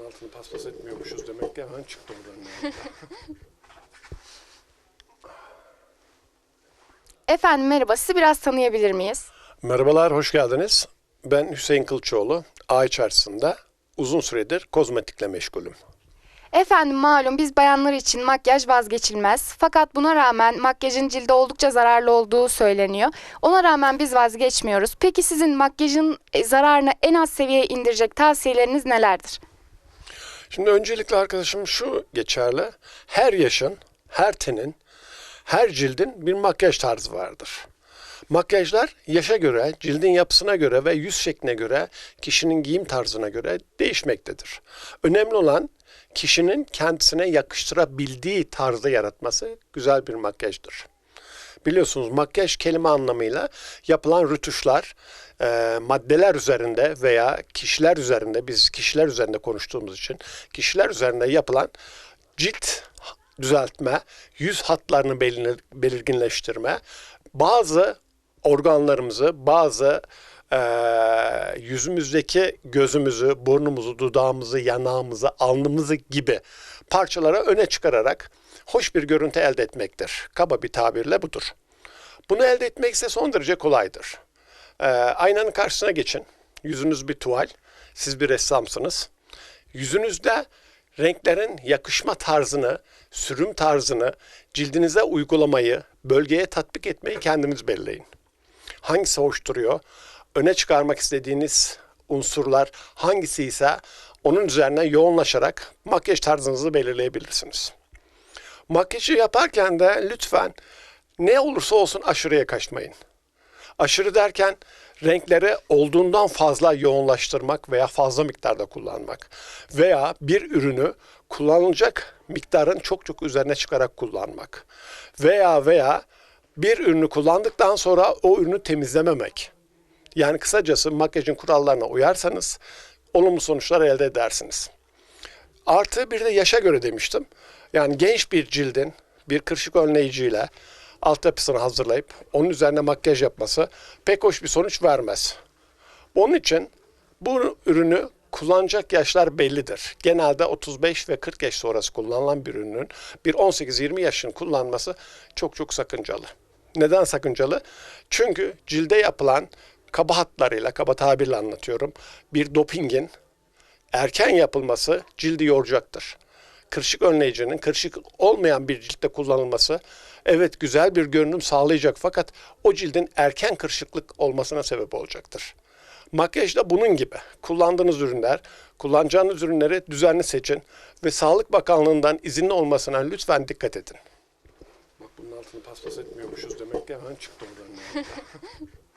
bunun altını paspas etmiyormuşuz demek ki hemen çıktı oradan. Efendim merhaba, sizi biraz tanıyabilir miyiz? Merhabalar, hoş geldiniz. Ben Hüseyin Kılçoğlu. Ay içerisinde uzun süredir kozmetikle meşgulüm. Efendim malum biz bayanlar için makyaj vazgeçilmez. Fakat buna rağmen makyajın cilde oldukça zararlı olduğu söyleniyor. Ona rağmen biz vazgeçmiyoruz. Peki sizin makyajın e, zararını en az seviyeye indirecek tavsiyeleriniz nelerdir? Şimdi öncelikle arkadaşım şu geçerli. Her yaşın, her tenin, her cildin bir makyaj tarzı vardır. Makyajlar yaşa göre, cildin yapısına göre ve yüz şekline göre, kişinin giyim tarzına göre değişmektedir. Önemli olan kişinin kendisine yakıştırabildiği tarzda yaratması güzel bir makyajdır. Biliyorsunuz makyaj kelime anlamıyla yapılan rütuşlar e, maddeler üzerinde veya kişiler üzerinde biz kişiler üzerinde konuştuğumuz için kişiler üzerinde yapılan cilt düzeltme, yüz hatlarını belir- belirginleştirme, bazı organlarımızı, bazı e, yüzümüzdeki gözümüzü, burnumuzu, dudağımızı, yanağımızı, alnımızı gibi parçalara öne çıkararak hoş bir görüntü elde etmektir. Kaba bir tabirle budur. Bunu elde etmek ise son derece kolaydır. Ee, aynanın karşısına geçin. Yüzünüz bir tuval. Siz bir ressamsınız. Yüzünüzde renklerin yakışma tarzını, sürüm tarzını cildinize uygulamayı, bölgeye tatbik etmeyi kendiniz belirleyin. Hangisi hoş duruyor? Öne çıkarmak istediğiniz unsurlar hangisi ise onun üzerine yoğunlaşarak makyaj tarzınızı belirleyebilirsiniz. Makyajı yaparken de lütfen ne olursa olsun aşırıya kaçmayın. Aşırı derken renkleri olduğundan fazla yoğunlaştırmak veya fazla miktarda kullanmak veya bir ürünü kullanılacak miktarın çok çok üzerine çıkarak kullanmak veya veya bir ürünü kullandıktan sonra o ürünü temizlememek. Yani kısacası makyajın kurallarına uyarsanız olumlu sonuçlar elde edersiniz. Artı bir de yaşa göre demiştim. Yani genç bir cildin bir kırışık önleyiciyle altyapısını hazırlayıp onun üzerine makyaj yapması pek hoş bir sonuç vermez. Onun için bu ürünü kullanacak yaşlar bellidir. Genelde 35 ve 40 yaş sonrası kullanılan bir ürünün bir 18-20 yaşın kullanması çok çok sakıncalı. Neden sakıncalı? Çünkü cilde yapılan kaba hatlarıyla, kaba tabirle anlatıyorum, bir dopingin erken yapılması cildi yoracaktır. Kırışık önleyicinin kırışık olmayan bir ciltte kullanılması evet güzel bir görünüm sağlayacak fakat o cildin erken kırışıklık olmasına sebep olacaktır. Makyaj da bunun gibi. Kullandığınız ürünler, kullanacağınız ürünleri düzenli seçin ve Sağlık Bakanlığı'ndan izinli olmasına lütfen dikkat edin. Bak bunun altını paspas etmiyormuşuz demek ki hemen çıktı oradan.